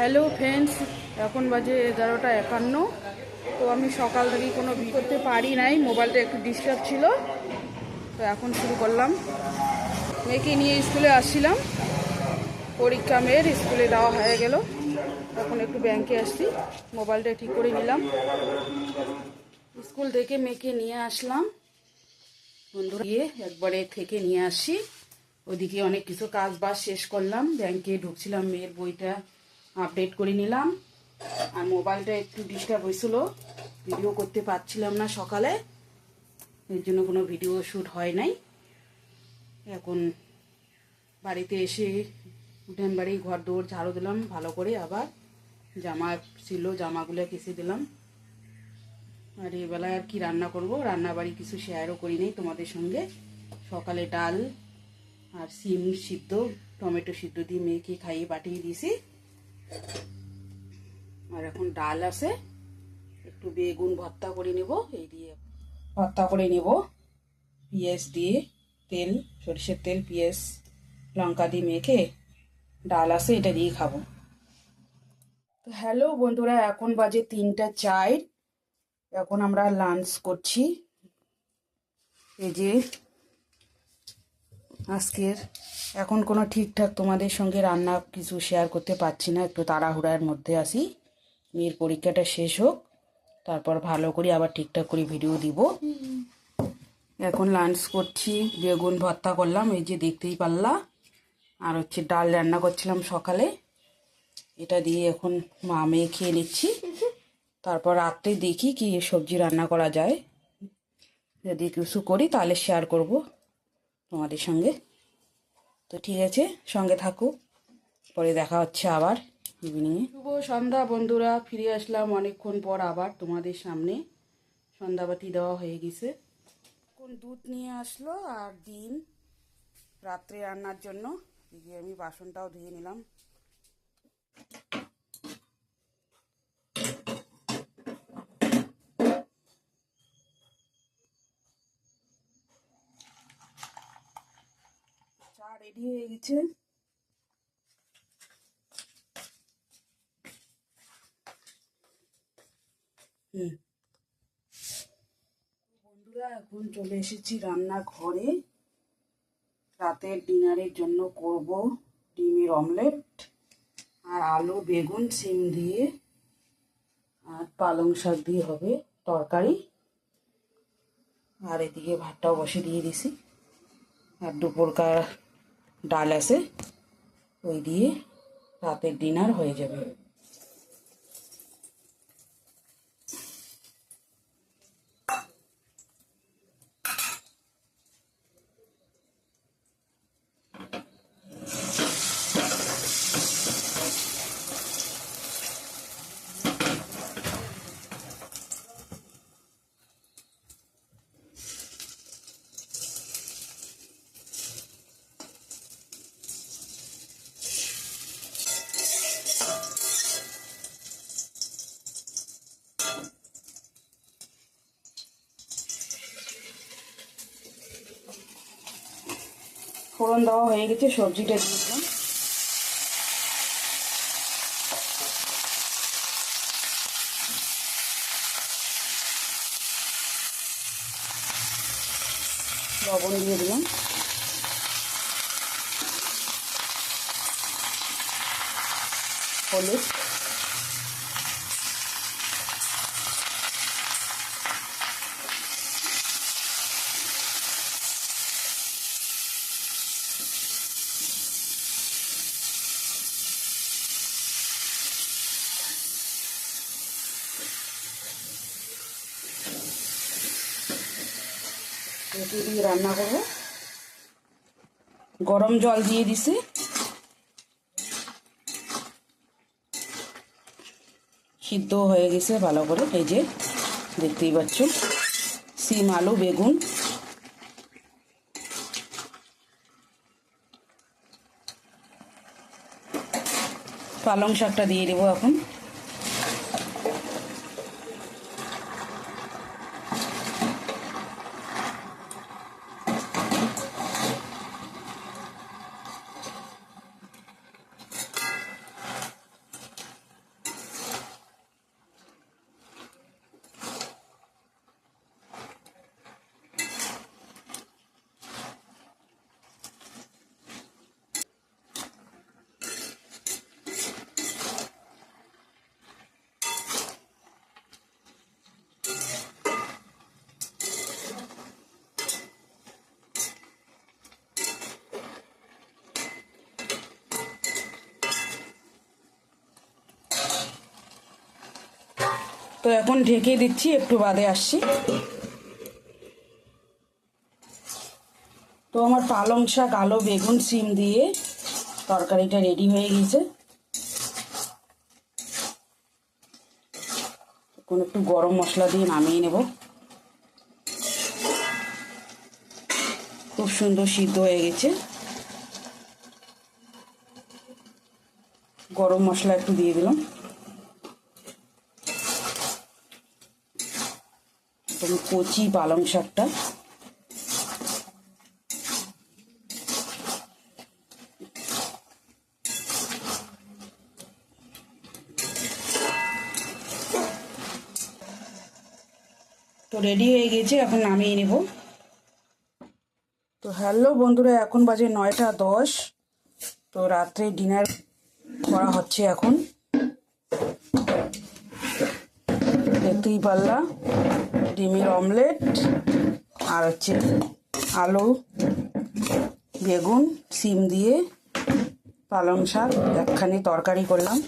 Hello friends, এখন বাজে এগারোটা একান্ন। তো আমি সকাল থেকে কোনো ভিডিও করতে পারি নাই, মোবাইলটা একটু ডিস্টার্ব ছিল। তো এখন শুরু করলাম। মেয়েকে নিয়ে স্কুলে আসছিলাম। পরীক্ষা মেয়ের, স্কুলে দেওয়া হয়ে গেল। এখন একটু ব্যাংকে আসছি। মোবাইলটা ঠিক করে নিলাম। স্কুল থেকে মেয়েকে নিয়ে আসলাম। বন্ধু গিয়ে একবারে থেকে নিয়ে আসি। ওদিকে অনেক কিছু কাজ বাজ শেষ করলাম। ব্যাংকে ঢুকছিলাম মেয়ের বইটা। আপডেট করে নিলাম। আর মোবাইলটা একটু ডিস্টার্ব হয়েছিল, ভিডিও করতে পারছিলাম না সকালে। এর জন্য কোনো ভিডিও শ্যুট হয় নাই। এখন বাড়িতে এসে উঠেন বাড়ি, ঘর দৌড় ঝাড়ু দিলাম, ভালো করে আবার জামা ছিল, জামাগুলো কেসে দিলাম। আর এবেলায় আর কি রান্না করব? রান্না বাড়ি কিছু শেয়ারও করি নেই তোমাদের সঙ্গে। সকালে ডাল আর সিম সিদ্ধ, টমেটো সিদ্ধ দিয়ে মেয়েকে খাইয়ে পাঠিয়ে দিয়েছি। আর এখন ডাল আছে। একটু বেগুন ভর্তা করে নেব, এই দিয়ে ভর্তা করে নেব। পেঁয়াজ দিয়ে তেল, সরিষের তেল, পেঁয়াজ, লঙ্কা দিয়ে মেখে ডাল আছে, এটা দিয়ে খাব। তো হ্যালো বন্ধুরা, এখন বাজে তিনটা চার। এখন আমরা লাঞ্চ করছি। এই যে আজকের। এখন কোনো ঠিকঠাক তোমাদের সঙ্গে রান্না কিছু শেয়ার করতে পারছি না, একটু তাড়াহুড়ার মধ্যে আসি মেয়ের পরীক্ষাটা শেষ হোক, তারপর ভালো করে আবার ঠিকঠাক করে ভিডিও দিব। এখন লাঞ্চ করছি, বেগুন ভর্তা করলাম, এই যে দেখতেই পারলা। আর হচ্ছে ডাল রান্না করছিলাম সকালে। এটা দিয়ে এখন মা মেয়ে খেয়ে নিচ্ছি। তারপর রাত্রে দেখি কি সবজি রান্না করা যায়। যদি কিছু করি তাহলে শেয়ার করব। তোমাদের সঙ্গে। তো ঠিক আছে, সঙ্গে থাকো পরে দেখা হচ্ছে আবার ইভিনিংয়ে শুভ সন্ধ্যা বন্ধুরা, ফিরে আসলাম অনেকক্ষণ পর আবার তোমাদের সামনে। সন্ধ্যাবাতি দেওয়া হয়ে গেছে। কোন দুধ নিয়ে আসলো আর ডিম? রাত্রে রান্নার জন্য। এদিকে আমি বাসনটাও ধুয়ে নিলাম। রেডি হয়ে গেছে হুম। বন্ধুরা এখন চলে এসেছি রান্নাঘরে। রাতের ডিনারের জন্য করব ডিমের অমলেট আর আলু বেগুন সিম দিয়ে আর পালং শাক দিয়ে হবে তরকারি। আর এদিকে ভাতটাও বসে দিয়ে দিছি। আর দুপুরকার ডাল আছে ওই দিয়ে রাতের ডিনার হয়ে যাবে। ফোড়ন দেওয়া হয়ে গেছে সবজিটা দিয়ে দিলাম। লবণ দিয়ে দিলাম। হলুদ। রুটি দিয়ে রান্না করব। গরম জল দিয়ে দিছি। সিদ্ধ হয়ে গেছে ভালো করে, এই যে দেখতেই পাচ্ছ। সিম, আলু, বেগুন। পালং শাকটা দিয়ে দেবো এখন। তো এখন ঢেকে দিচ্ছি, একটু বাদে আসছি। তো আমার পালং শাক আলো, বেগুন, সিম দিয়ে তরকারিটা রেডি হয়ে গেছে। এখন একটু গরম মশলা দিয়ে নামিয়ে নেব। খুব সুন্দর সিদ্ধ হয়ে গেছে। গরম মশলা একটু দিয়ে দিলাম। একদম কচি পালং শাকটা। তো রেডি হয়ে গেছে, এখন নামিয়ে নেব। তো হ্যালো বন্ধুরা, এখন বাজে নয়টা দশ। তো রাত্রে ডিনার করা হচ্ছে এখন। দেখতেই পারলা। ডিমের অমলেট আর হচ্ছে আলু বেগুন সিম দিয়ে পালং শাক একখানি তরকারি করলাম।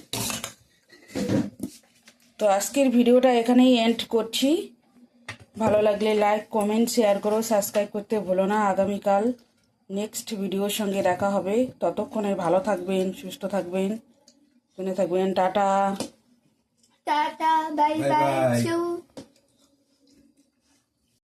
তো আজকের ভিডিওটা এখানেই এন্ড করছি। ভালো লাগলে লাইক কমেন্ট শেয়ার করো সাবস্ক্রাইব করতে ভুলো না। আগামীকাল নেক্সট ভিডিওর সঙ্গে দেখা হবে। ততক্ষণে ভালো থাকবেন সুস্থ থাকবেন। শুনে থাকবেন টাটা। bye, bye. choo.